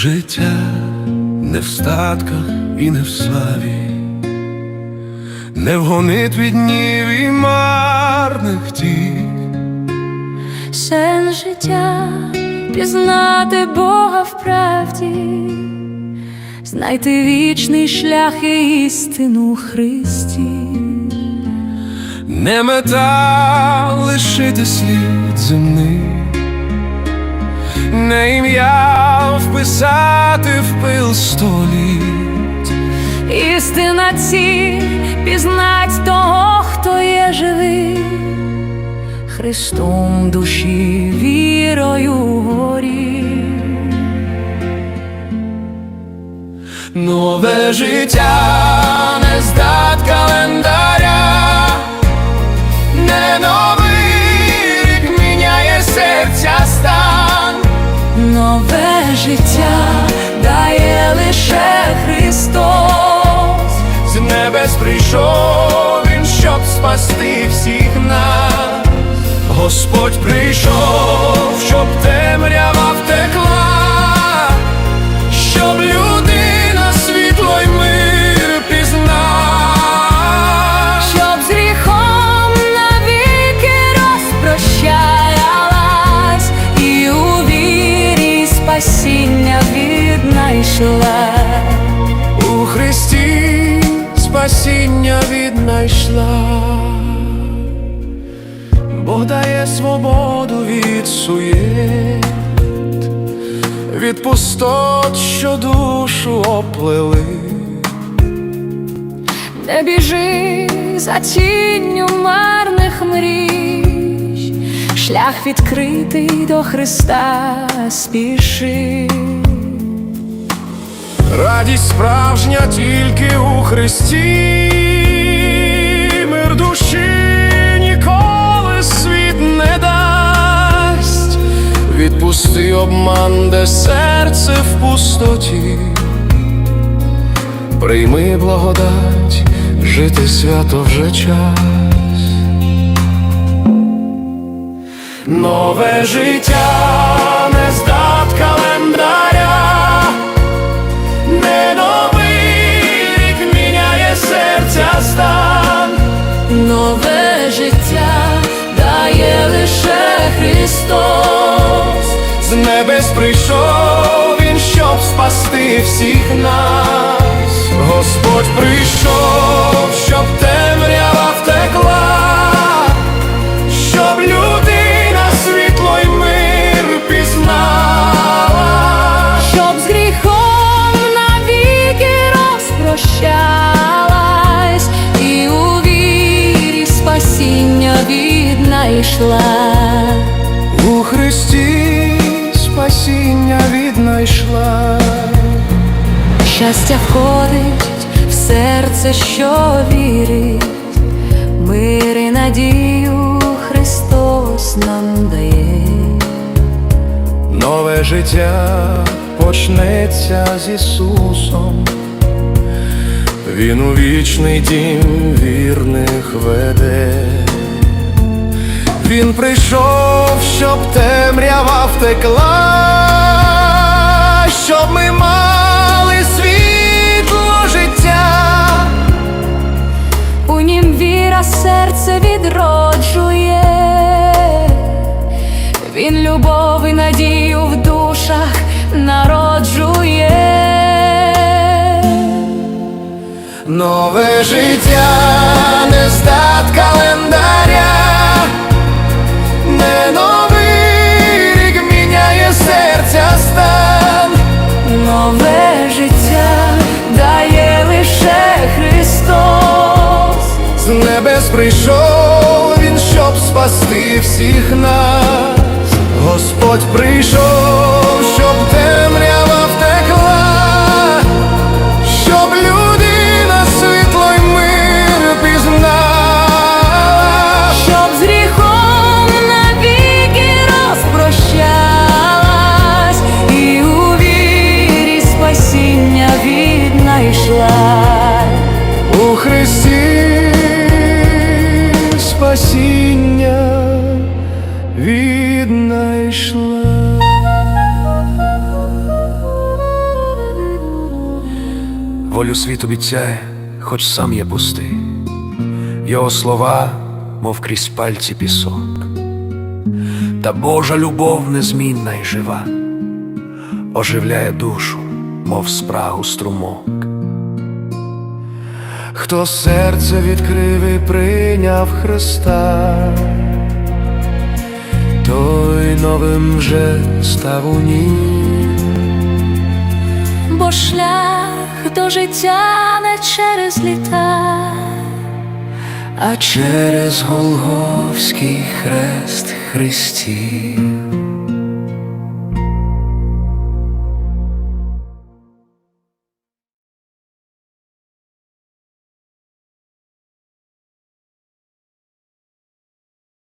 Життя не в статках і не в славі, не в гонитві днів і марних тіх. Сенс життя пізнати Бога в правді, знайти вічний шлях і істину Христі. Не мета лишити слід земний, не ім'я вписати в пил століт. Істина ці пізнать того, хто є живий, Христом душі вірою горі. Нове життя не здат календаря, життя віднайшла. У Христі спасіння віднайшла, Бог дає свободу від суєт, від пустот, що душу оплели. Не біжи за тінню марних мрій, шлях відкритий до Христа спіши. Радість справжня тільки у Христі, мир душі ніколи світ не дасть. Відпусти обман, де серце в пустоті, прийми благодать, жити свято вже час. Нове життя прийшов він, щоб спасти всіх нас. Господь прийшов, щоб темрява втекла, щоб людина світло й мир пізнала. Щоб з гріхом навіки розпрощалась і у вірі спасіння віднайшла. Щастя входить в серце, що вірить, мир і надію Христос нам дає. Нове життя почнеться з Ісусом, Він у вічний дім вірних веде. Він прийшов, щоб темрява втекла, щоб ми мали Нове життя не здат календаря, не новий рік міняє серця стан. Нове життя дає лише Христос. З небес прийшов він, щоб спасти всіх нас. Господь прийшов, щоб темрява втекла, щоб віднайшла. волю світ обіцяє, хоч сам є пустий, його слова, мов крізь пальці пісок, та Божа любов незмінна й жива, оживляє душу, мов спрагу струмок. Хто серце відкрив і прийняв Христа, той новим вже став у ній. бо шлях до життя не через літа, а через Голговський хрест Христів.